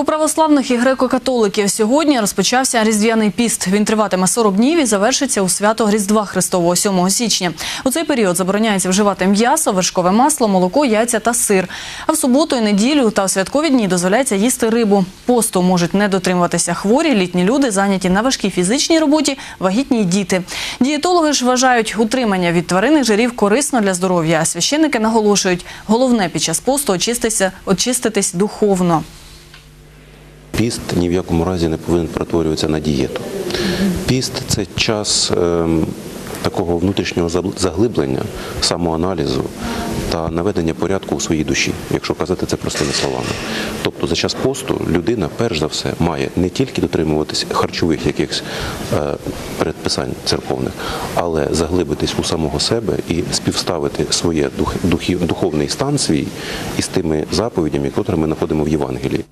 У православних і греко-католиків сьогодні розпочався Різдвяний піст. Він триватиме 40 днів і завершиться у свято Різдва Христового 7 січня. У цей період забороняється вживати м'ясо, вершкове масло, молоко, яйця та сир. А в суботу і неділю та у святкові дні дозволяється їсти рибу. Посту можуть не дотримуватися хворі, літні люди, зайняті на важкій фізичній роботі, вагітні діти. Дієтологи ж вважають, утримання від тваринних жирів корисно для здоров'я. А священники наголошують, головне під час посту очистися, очиститись духовно. Піст ні в якому разі не повинен перетворюватися на дієту. Піст це час ем, такого внутрішнього заглиблення, самоаналізу та наведення порядку у своїй душі, якщо казати це простими словами. Тобто за час посту людина, перш за все, має не тільки дотримуватись харчових якихось е, передписань церковних, але заглибитись у самого себе і співставити своє дух, духовний стан свій із тими заповідями, які ми знаходимо в Євангелії.